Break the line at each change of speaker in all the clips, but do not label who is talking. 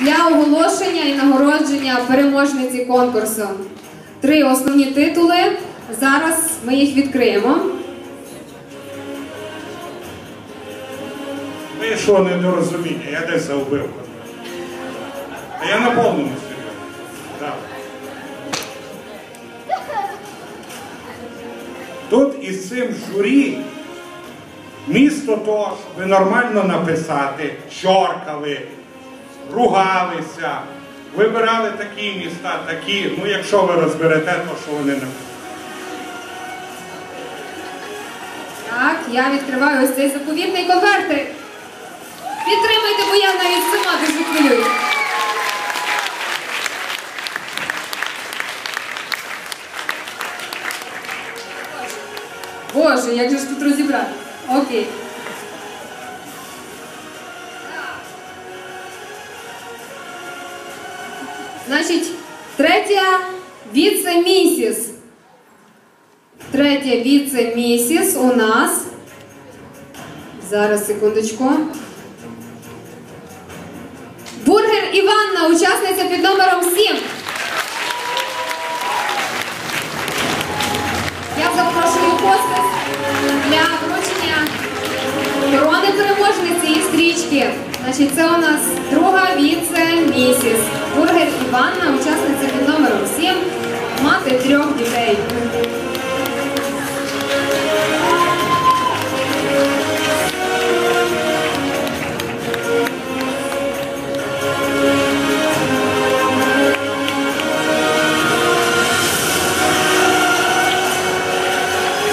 для оголошення і нагородження переможниці конкурсу. Три основні титули. Зараз ми їх відкриємо.
Вийшло недорозуміння, я десь загубив. А я на. Так. Тут із цим журі, місто того, щоб нормально написати, чоркали, ругалися, вибирали такі міста, такі, ну якщо ви розберете, то що вони написали.
Так, я відкриваю ось цей заповітний конвертик. Підтримайте, бо я навіть сама дуже хвилююсь. Боже, як же ж тут розібрати? Окей. Віце-місіс. Третя віце-місіс у нас. Зараз, секундочку. Бургер Іванна, учасниця під номером 7. Я запрошую хостес для вручення корони переможниці і стрічки. Значить, це у нас друга віце-місіс. Бургер Іванна, мати трьох дітей.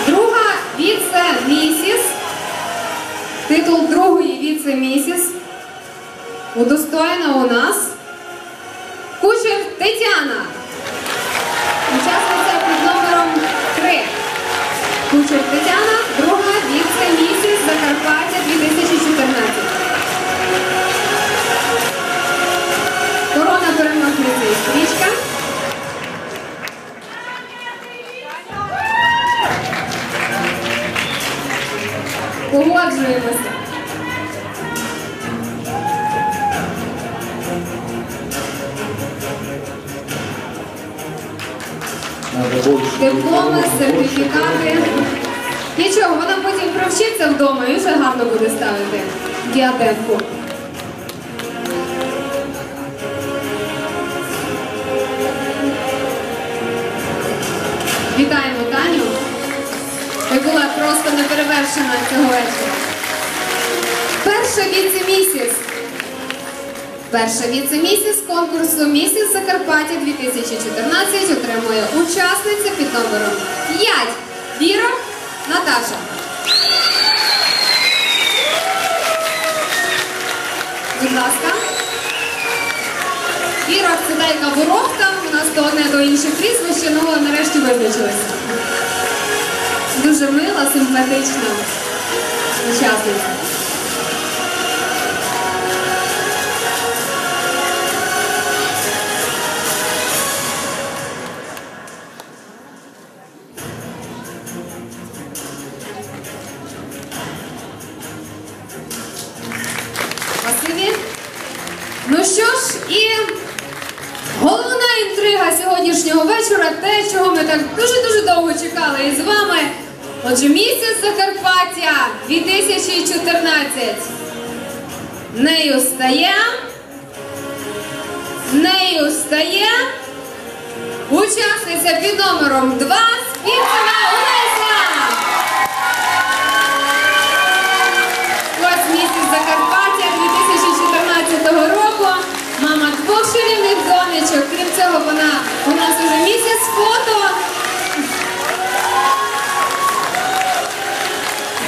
Друга віце-місіс. Титул другої віце-місіс. Удостоєна у нас Кучер Тетяна. Учасниця під номером 3. Кучер Тетяна, друга віце-місіс Закарпаття 2014. Корона переможниці і стрічка. Погоджуємося. Дипломи, сертифікати. Потім вдома і вже гарно буде ставити діадемку. Вітаємо Таню. Ти була просто неперевершена цього вечора. Перша віце-місіс. Перша віце-місіс конкурсу Місіс Закарпаття 2014 отримує учасниця під номером 5 Віра Наташа. Ласка. Віра це Боровка. у нас то одне до інших прізвище, ну нарешті виключилося. Дуже мила, симпатична учасниця. Ну що ж, і головна інтрига сьогоднішнього вечора те, чого ми так дуже-дуже довго чекали із вами. Отже, місяць Закарпаття 2014. Нею стає. Нею стає. Учасниця під номером 2 Співцева Олеся. Цього, вона у нас уже місяць фото.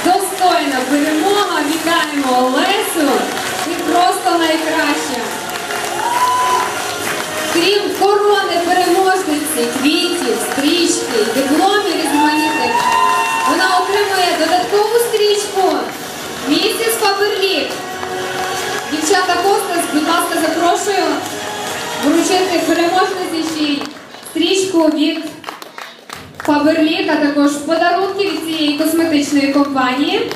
Достойна перемога. Вітаємо Олесю. Вручити переможниці ще стрічку від Фаберлі, а також подарунки від цієї косметичної компанії.